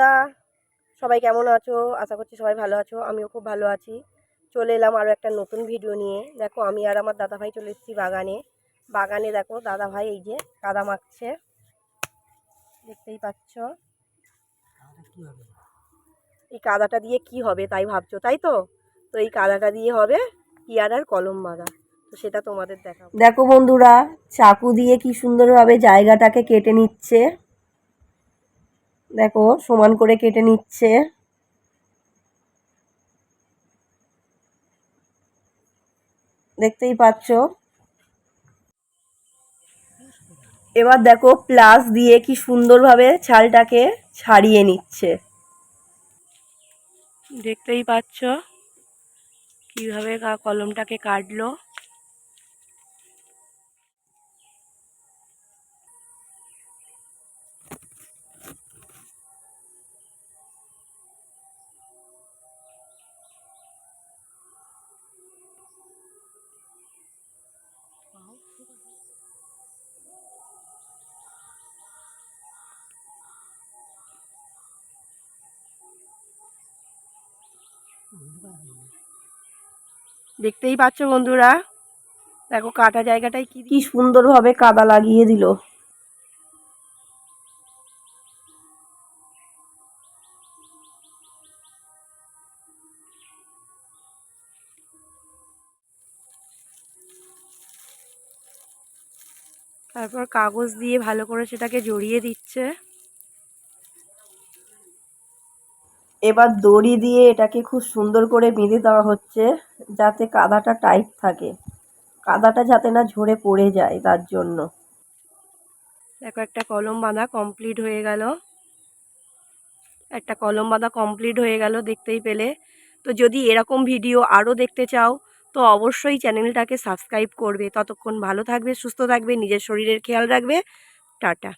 বন্ধুরা, সবাই কেমন আছো? আশা করছি সবাই ভালো আছো, আমিও খুব ভালো আছি। চলে এলাম আরও একটা নতুন ভিডিও নিয়ে। দেখো, আমি আর আমার দাদাভাই চলে এসেছি বাগানে। বাগানে দেখো, দাদাভাই এই যে কাদা মাখছে। দেখতেই পাচ্ছ। এই কাদাটা দিয়ে কি হবে তাই ভাবছ, তাই তো? তো এই কাদাটা দিয়ে হবে পিয়ারার কলম বাঁধা। তো সেটা তোমাদের দেখাবো। দেখো বন্ধুরা, চাকু দিয়ে কি সুন্দরভাবে জায়গাটাকে কেটে নিচ্ছে। দেখো, সমান করে কেটে নিচ্ছে। দেখতেই পাচ্ছ? এবার দেখো, প্লাস দিয়ে কি সুন্দরভাবে ছালটাকে ছাড়িয়ে নিচ্ছে। দেখতেই পাচ্ছ? কীভাবে কলমটাকে কাটলো। দেখতেই পাচ্ছ বন্ধুরা। দেখো কাটা জায়গাটায় কি কি সুন্দরভাবে কাদা লাগিয়ে দিল। তারপর কাগজ দিয়ে ভালো করে সেটাকে জড়িয়ে দিচ্ছে। এবার দড়ি দিয়ে এটাকে খুব সুন্দর করে বেঁধে দেওয়া হচ্ছে যাতে কাদাটা টাইট থাকে। কাদাটা যাতে না ঝরে পড়ে যায় তার জন্য। দেখো, একটা কলম বাঁধা কমপ্লিট হয়ে গেল। একটা কলম বাঁধা কমপ্লিট হয়ে গেল দেখতেই পেলে। তো যদি এরকম ভিডিও আরও দেখতে চাও, তো অবশ্যই চ্যানেলটাকে সাবস্ক্রাইব করবে। ততক্ষণ ভালো থাকবে, সুস্থ থাকবে, নিজের শরীরের খেয়াল রাখবে। টাটা।